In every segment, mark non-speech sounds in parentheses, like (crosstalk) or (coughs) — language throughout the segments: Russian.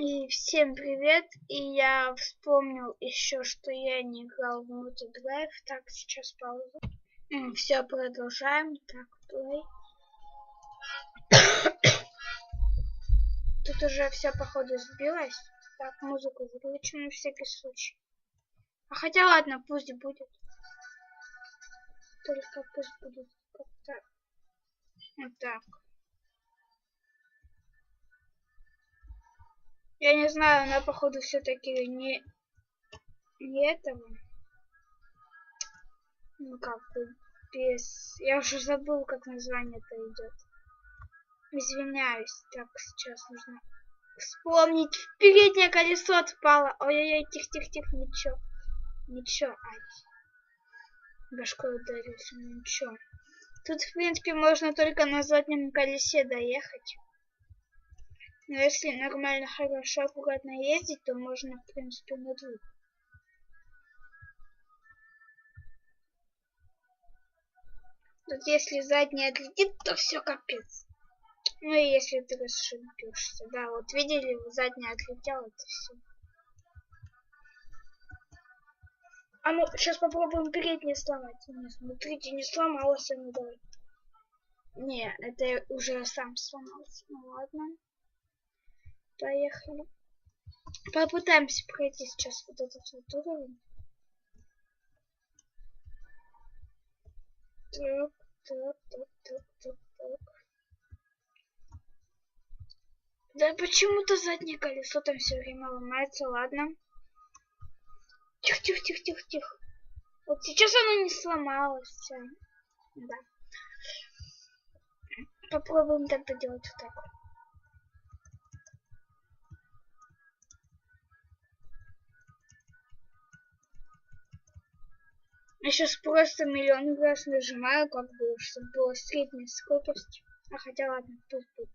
И всем привет! И я вспомнил еще, что я не играл в мультидрайв. Так, сейчас пауза. Все, продолжаем. Так, плей. Тут уже все походу сбилось. Так, музыку выключим на всякий случай. А хотя ладно, пусть будет. Только пусть будет как-то вот так. Я не знаю, она походу все-таки не, не этого. Ну как бы без... Я уже забыл, как название это идет. Извиняюсь. Так, сейчас нужно вспомнить. Переднее колесо отпало. Ой-ой-ой, тихо-тихо-тихо, ничего. Ничего, ай. Башкой ударился, ничего. Тут, в принципе, можно только на заднем колесе доехать. Но если нормально, хорошо, аккуратно ездить, то можно, в принципе, на двух. Тут если задняя отлетит, то все капец. Ну и если ты расшибешься. Да, вот видели, задняя отлетела, это все. А ну, сейчас попробуем переднее сломать. Не, смотрите, не сломалось оно, давай. Не, это уже сам сломался. Ну ладно. Поехали. Попытаемся пройти сейчас вот этот вот уровень. Так, так, так, так, так, так. Да почему-то заднее колесо там все время ломается, ладно. Тихо, тихо, тихо, тихо, тихо. Вот сейчас оно не сломалось. Да. Попробуем тогда делать вот так. Я сейчас просто миллион раз нажимаю, как бы, чтобы было средняя скорость. А хотя ладно, будет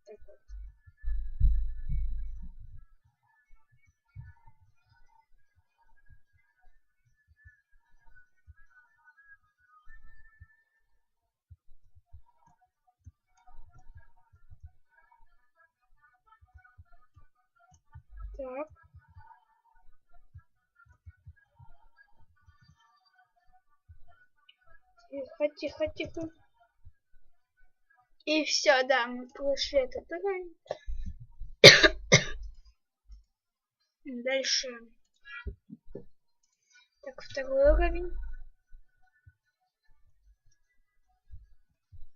Тихо, тихо, тихо. И все, да, мы прошли этот уровень. (coughs) Дальше. Так, второй уровень.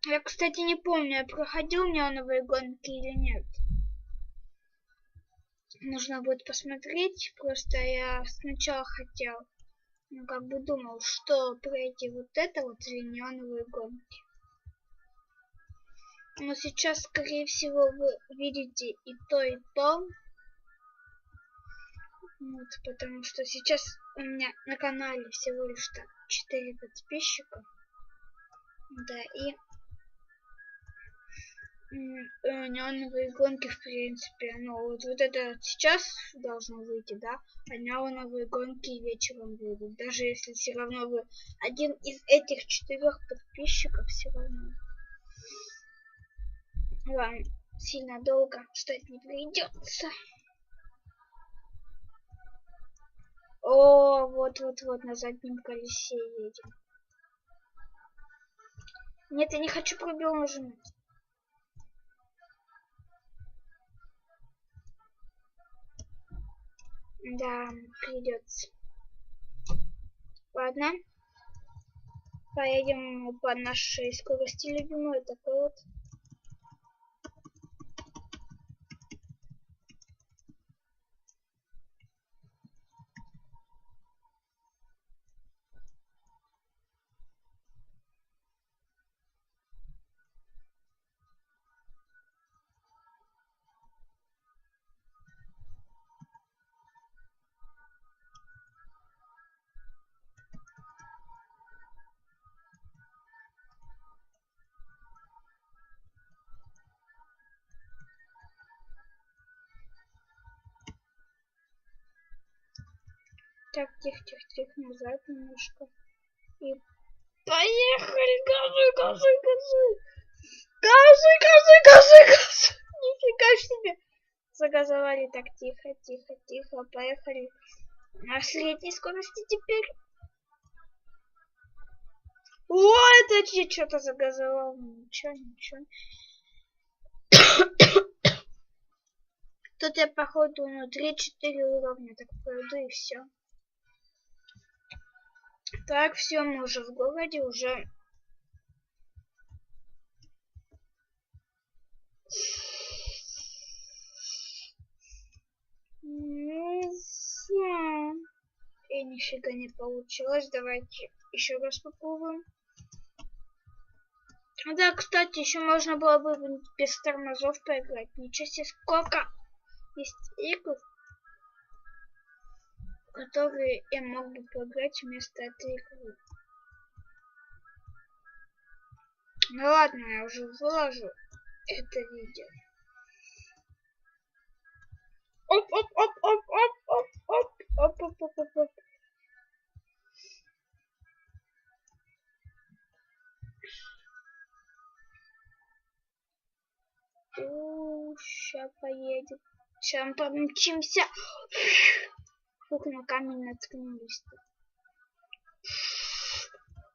Я, кстати, не помню, я проходил неоновые гонки или нет. Нужно будет посмотреть. Просто я сначала хотел ну, как бы думал, что пройти вот это вот неоновые гонки. Но сейчас, скорее всего, вы видите и то, и то. Вот, потому что сейчас у меня на канале всего лишь так 4 подписчика. Да, и неоновые гонки, в принципе. Ну, вот, вот это сейчас должно выйти, да? А неоновые гонки вечером выйдут. Даже если все равно вы один из этих четырех подписчиков все равно. Ладно, сильно долго ждать не придется. О, вот-вот-вот на заднем колесе едем. Нет, я не хочу пробел нажимать. Да, придется. Ладно. Поедем по нашей скорости любимой. Такой вот. Так, тихо, тихо, тихо, назад немножко. И поехали, газуй, газуй, газуй. Газуй, газуй, газуй, газуй. (laughs) Нифига себе. загазовали. Так, тихо, тихо, тихо. Поехали. На средней скорости теперь. О, это я что-то загазовал. Ничего, ничего. (coughs) Тут я, походу, ну, 3-4 уровня так пройду и все. Так, все, мы уже в городе, уже... И нифига не получилось. Давайте еще раз попробуем. Да, кстати, еще можно было бы без тормозов поиграть. Ничего себе, сколько есть игр, которые я мог бы поиграть вместо этой игры. Ну ладно, я уже выложу это видео. Оп, оп, оп, оп, оп, оп, оп, оп, оп, оп, оп, оп. Ща поедет. Сейчас помчимся. Фух, на камень наткнулись.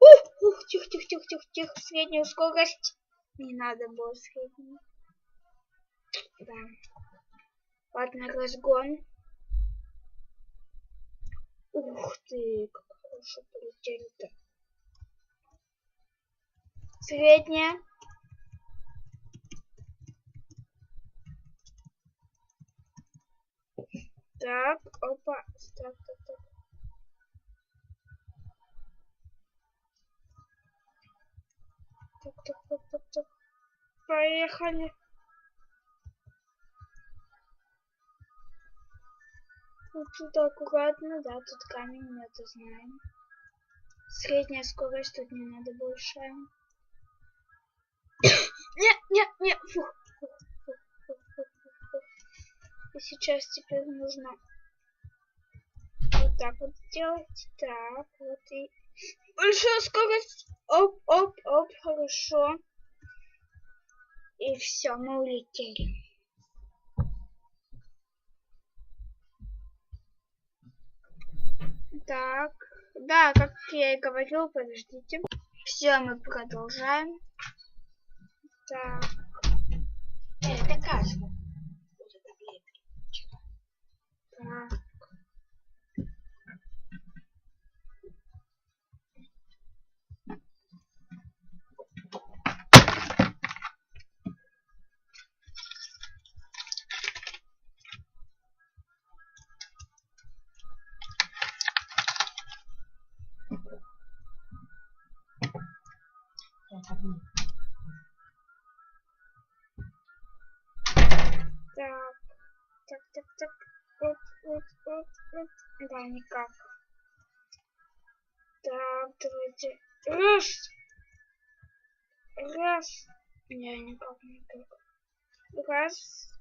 Ух, ух, тихо, тихо, тихо, тихо, тихо. Среднюю скорость. Не надо было среднюю. Да. Ладно, разгон. Ух ты, как хорошо полетели-то. Средняя. Так, опа, так, так, так. Так, так, так, так, так. Поехали. Вот тут аккуратно, да, тут камень, мы это знаем. Средняя скорость тут не надо большая. нет, нет, нет, фух. Сейчас теперь нужно вот так вот сделать. Так, вот и большая скорость. Оп, оп, оп, хорошо. И все, мы улетели. Так, да, как я и говорил, подождите. Все, мы продолжаем. Так. Это каша. Так. Так, так, так, так. Вот, вот, вот, вот. Да, никак. Так, давайте. Раз. Раз. Не, никак, никак. Раз.